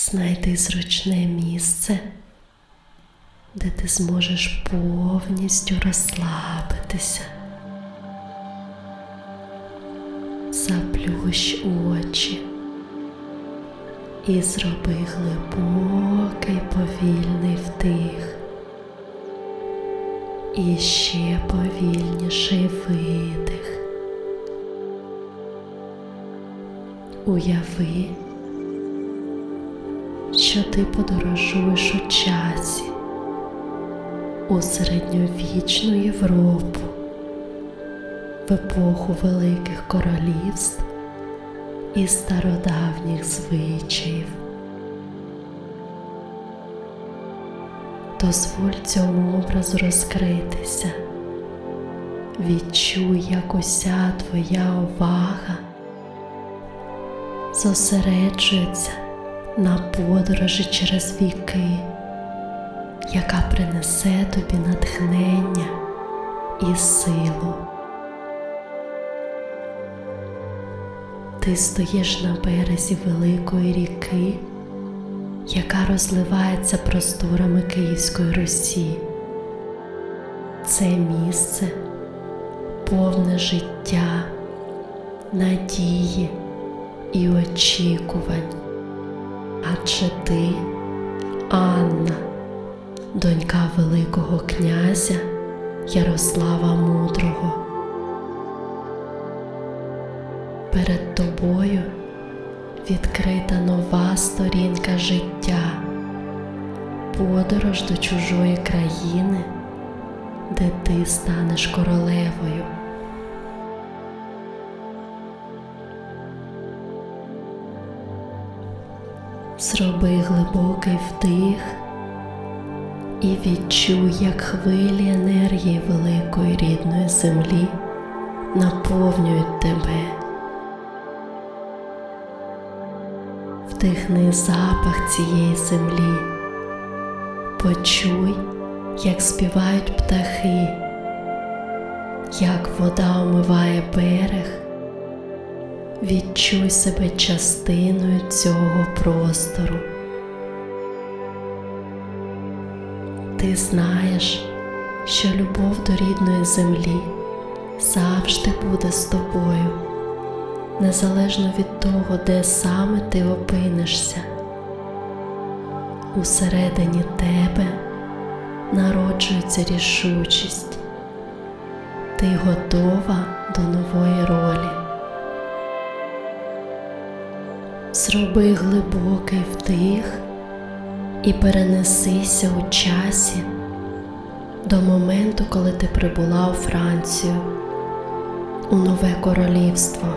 Знайди зручне місце, де ти зможеш повністю розслабитися. Заплющ очі і зроби глибокий повільний вдих. І ще повільніший видих. Уяви, що ти подорожуєш у часі у середньовічну Європу в епоху великих королівств і стародавніх звичаїв. Дозволь цьому образу розкритися. Відчуй, як уся твоя увага зосереджується на подорожі через віки, яка принесе тобі натхнення і силу. Ти стоїш на березі великої ріки, яка розливається просторами Київської Русі. Це місце повне життя, надії і очікувань. Адже ти, Анна, донька Великого князя Ярослава Мудрого. Перед тобою відкрита нова сторінка життя, подорож до чужої країни, де ти станеш королевою. Зроби глибокий вдих і відчуй, як хвилі енергії великої рідної землі наповнюють тебе. Вдихни запах цієї землі, почуй, як співають птахи, як вода омиває берег. Відчуй себе частиною цього простору. Ти знаєш, що любов до рідної землі завжди буде з тобою, незалежно від того, де саме ти опинишся. Усередині тебе народжується рішучість. Ти готова до нової ролі. Зроби глибокий вдих і перенесися у часі до моменту, коли ти прибула у Францію, у нове королівство.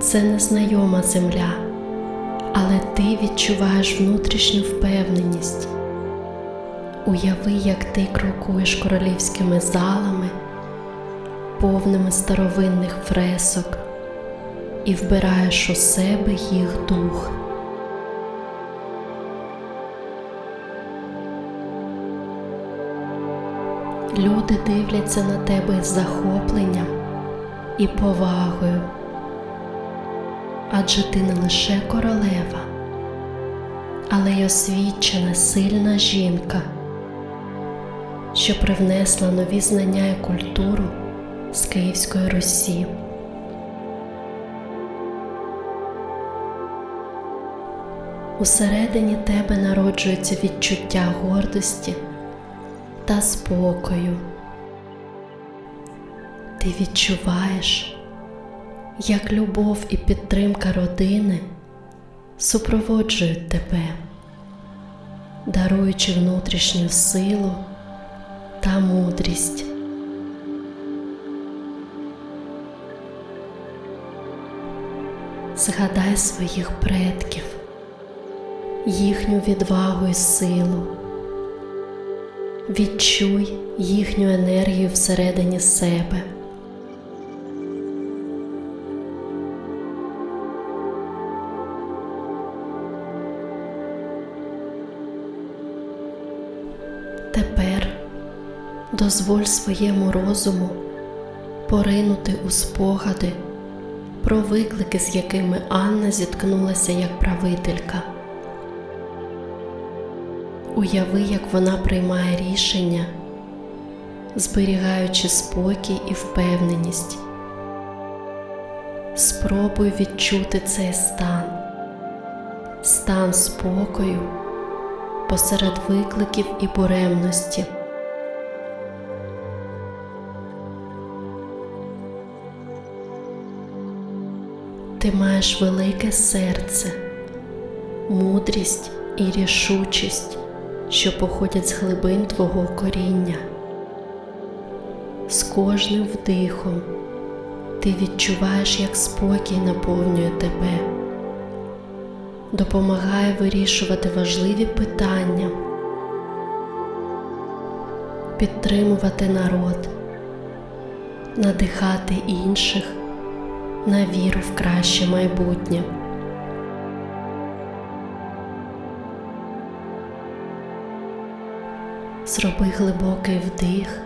Це незнайома земля, але ти відчуваєш внутрішню впевненість. Уяви, як ти крокуєш королівськими залами, повними старовинних фресок, і вбираєш у себе їх дух. Люди дивляться на тебе з захопленням і повагою, адже ти не лише королева, але й освічена сильна жінка що привнесла нові знання і культуру з Київської Русі. Усередині тебе народжується відчуття гордості та спокою. Ти відчуваєш, як любов і підтримка родини супроводжують тебе, даруючи внутрішню силу та мудрість. Згадай своїх предків, їхню відвагу і силу. Відчуй їхню енергію всередині себе. Дозволь своєму розуму поринути у спогади про виклики, з якими Анна зіткнулася як правителька. Уяви, як вона приймає рішення, зберігаючи спокій і впевненість. Спробуй відчути цей стан, стан спокою посеред викликів і буремності. Ти маєш велике серце, мудрість і рішучість, що походять з глибин твого коріння. З кожним вдихом ти відчуваєш, як спокій наповнює тебе, допомагає вирішувати важливі питання, підтримувати народ, надихати інших на віру в краще майбутнє. Зроби глибокий вдих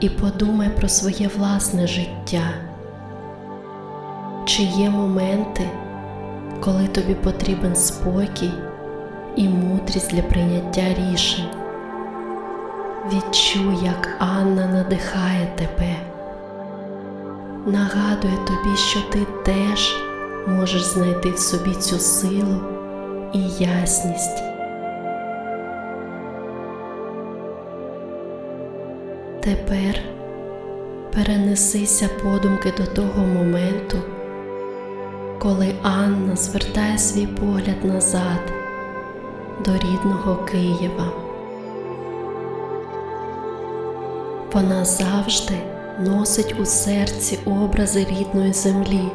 і подумай про своє власне життя. Чи є моменти, коли тобі потрібен спокій і мудрість для прийняття рішень? Відчуй, як Анна надихає тебе нагадує тобі, що ти теж можеш знайти в собі цю силу і ясність. Тепер перенесися подумки до того моменту, коли Анна звертає свій погляд назад до рідного Києва. Вона завжди носить у серці образи рідної землі.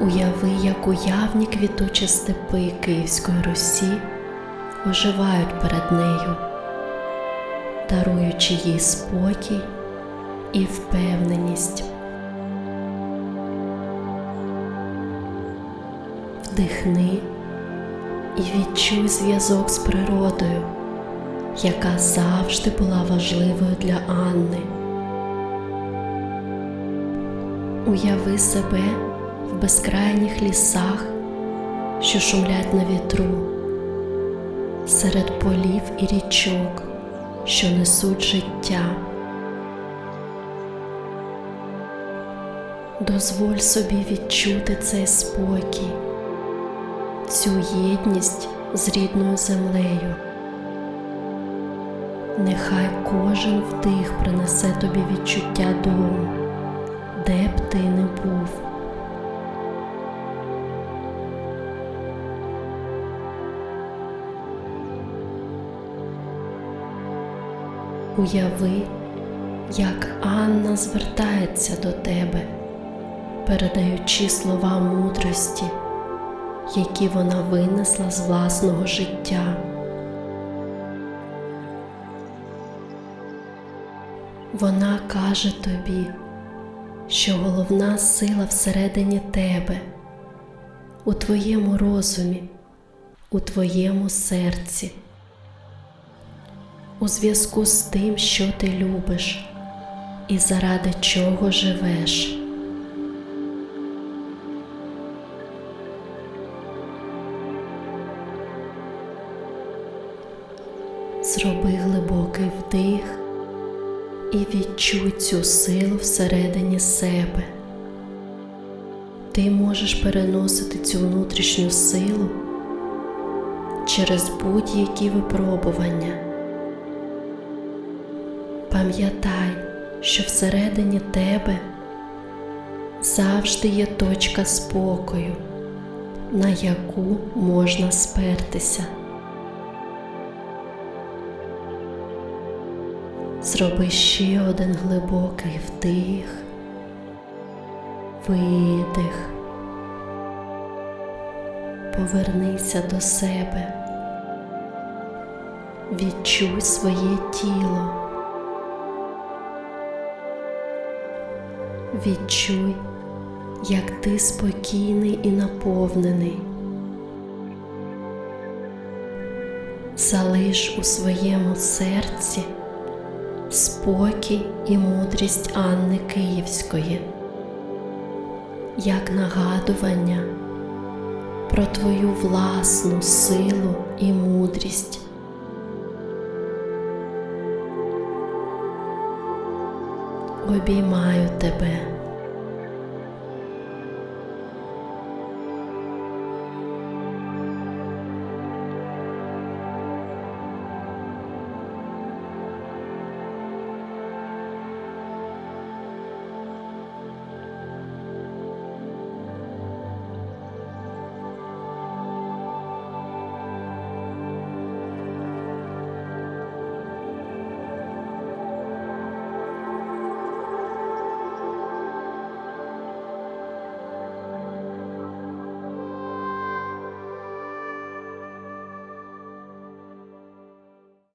Уяви, як уявні квітучі степи Київської Русі оживають перед нею, даруючи їй спокій і впевненість. Вдихни і відчуй зв'язок з природою яка завжди була важливою для Анни. Уяви себе в безкрайніх лісах, що шумлять на вітру, серед полів і річок, що несуть життя. Дозволь собі відчути цей спокій, цю єдність з рідною землею. Нехай кожен вдих принесе тобі відчуття дому, де б ти не був. Уяви, як Анна звертається до тебе, передаючи слова мудрості, які вона винесла з власного життя. Вона каже тобі, що головна сила всередині тебе, у твоєму розумі, у твоєму серці, у зв'язку з тим, що ти любиш і заради чого живеш. Зроби глибокий вдих і відчуй цю силу всередині себе. Ти можеш переносити цю внутрішню силу через будь-які випробування. Пам'ятай, що всередині тебе завжди є точка спокою, на яку можна спертися. Зроби ще один глибокий вдих, видих, повернися до себе, відчуй своє тіло, відчуй, як ти спокійний і наповнений. Залиш у своєму серці спокій і мудрість Анни Київської, як нагадування про твою власну силу і мудрість. Обіймаю тебе